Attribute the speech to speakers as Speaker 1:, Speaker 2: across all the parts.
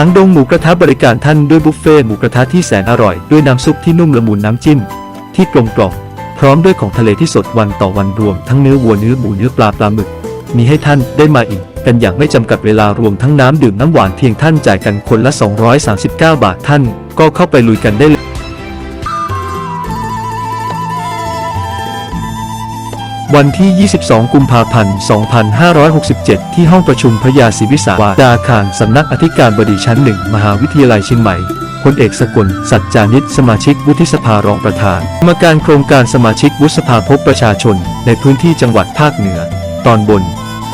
Speaker 1: หางดงหมูกระทะบริการท่านด้วยบุฟเฟ่หมูกระทะที่แสนอร่อย ด้วยน้ำซุปที่นุ่มละมุนน้ำจิ้ม ที่กลมกล่อมพร้อมด้วยของทะเลที่สดวันต่อวันรวม ทั้งเนื้อวัวเนื้อหมูเนื้อปลาปลาหมึก มีให้ท่านได้มาอีก กันอย่างไม่จำกัดเวลารวมทั้งน้ำดื่มน้ำหวานเพียงท่านจ่ายกันคนละ 239 บาทท่าน ก็เข้าไปลุยกันได้เลย วันที่ 22 กุมภาพันธ์ 2567 ที่ห้องประชุมพระยาศรีวิสาวาดาคารสำนักอธิการบดีชั้นหนึ่งมหาวิทยาลัยเชียงใหม่พลเอกสกล สัจจานิตสมาชิกวุฒิสภารองประธานกรรมการโครงการสมาชิกวุฒิสภาพบประชาชน ในพื้นที่จังหวัดภาคเหนือ ตอนบน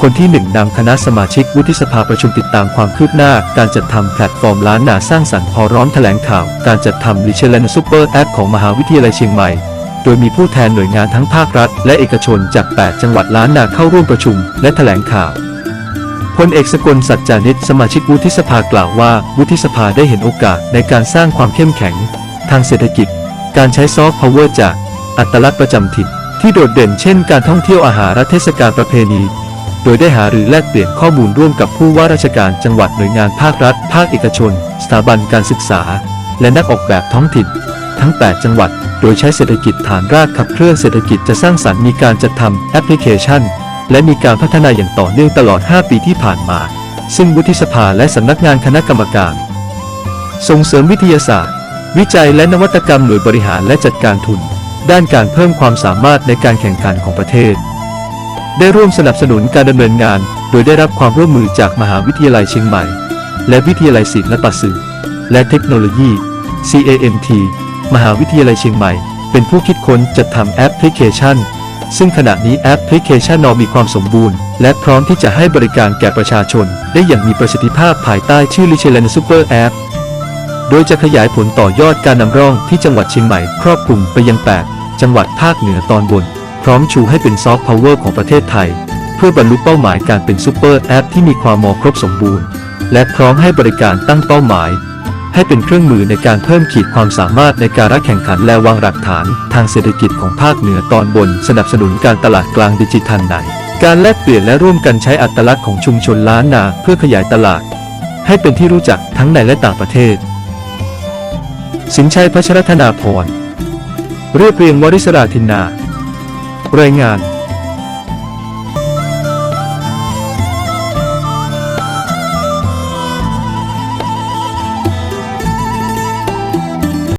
Speaker 1: คนที่หนึ่งนำคณะสมาชิกวุฒิสภาประชุมติดตามความคืบหน้า การจัดทำแพลตฟอร์มล้านนาสร้างสรรค์พอร้อมแถลงข่าว การจัดทำลิเชเลนซูเปอร์แอปของมหาวิทยาลัยเชียงใหม่ โดยมีผู้แทนหน่วยงานทั้งภาครัฐ และเอกชนจาก 8 จังหวัดล้านนาเข้าร่วมประชุม และแถลงข่าวพลเอกสกลสัจจานิตสมาชิกวุฒิสภากล่าวว่า วุฒิสภาได้เห็นโอกาสในการสร้างความเข้มแข็ง ทางเศรษฐกิจ การใช้ซอฟต์พาวเวอร์จาก อัตลักษณ์ประจำถิ่นที่โดดเด่นเช่นการท่องเที่ยวอาหารเทศกาลประเพณี โดยได้หารือแลกเปลี่ยนข้อมูลร่วมกับผู้ว่าราชการจังหวัดหน่วยงานภาครัฐ ภาคเอกชน สถาบันการศึกษา และนักออกแบบท้องถิ่น ทั้ง 8 จังหวัด โดยใช้เศรษฐกิจฐานรากขับเคลื่อนเศรษฐกิจจะสร้างสรรค์มีการจัดทำแอปพลิเคชัน และมีการพัฒนาอย่างต่อเนื่องตลอด 5 ปีที่ผ่านมา ซึ่งวุฒิสภาและสำนักงานคณะกรรมการ ส่งเสริมวิทยาศาสตร์ วิจัยและนวัตกรรมหน่วยบริหารและจัดการทุน ด้านการเพิ่มความสามารถในการแข่งขันของประเทศ ได้ร่วมสนับสนุนการดำเนินงาน โดยได้รับความร่วมมือจากมหาวิทยาลัยเชียงใหม่ และวิทยาลัยศิลปสื่อและเทคโนโลยี CAMT มหาวิทยาลัยเชียงใหม่ เป็นผู้คิดค้นจัดทำแอปพลิเคชัน ซึ่งขณะนี้แอปพลิเคชันนอมีความสมบูรณ์ และพร้อมที่จะให้บริการแก่ประชาชน ได้อย่างมีประสิทธิภาพภายใต้ชื่อ l i c h e l e n Super App โดยจะขยายผลต่อยอดการนำร่องที่จังหวัดเชียงใหม่ครอบคลุมไปยัง 8 จังหวัดภาคเหนือตอนบน พร้อมชูให้เป็นซอฟต์พาวเวอร์ของประเทศไทย เพื่อบรรลุเป้าหมายการเป็นซูเปอร์แอปที่มีความมอครบสมบูรณ์ และพร้อมให้บริการตั้งเป้าหมาย ให้เป็นเครื่องมือในการเพิ่มขีดความสามารถในการรักแข่งขันและวางรากฐานทางเศรษฐกิจของภาคเหนือตอนบน สนับสนุนการตลาดกลางดิจิทัลในการแลกเปลี่ยนและร่วมกันใช้อัตลักษณ์ของชุมชนล้านนาเพื่อขยายตลาด ให้เป็นที่รู้จักทั้งในและต่างประเทศ สินชัยพัชรธนาพรเรียบเรียงวริศราธินนารายงาน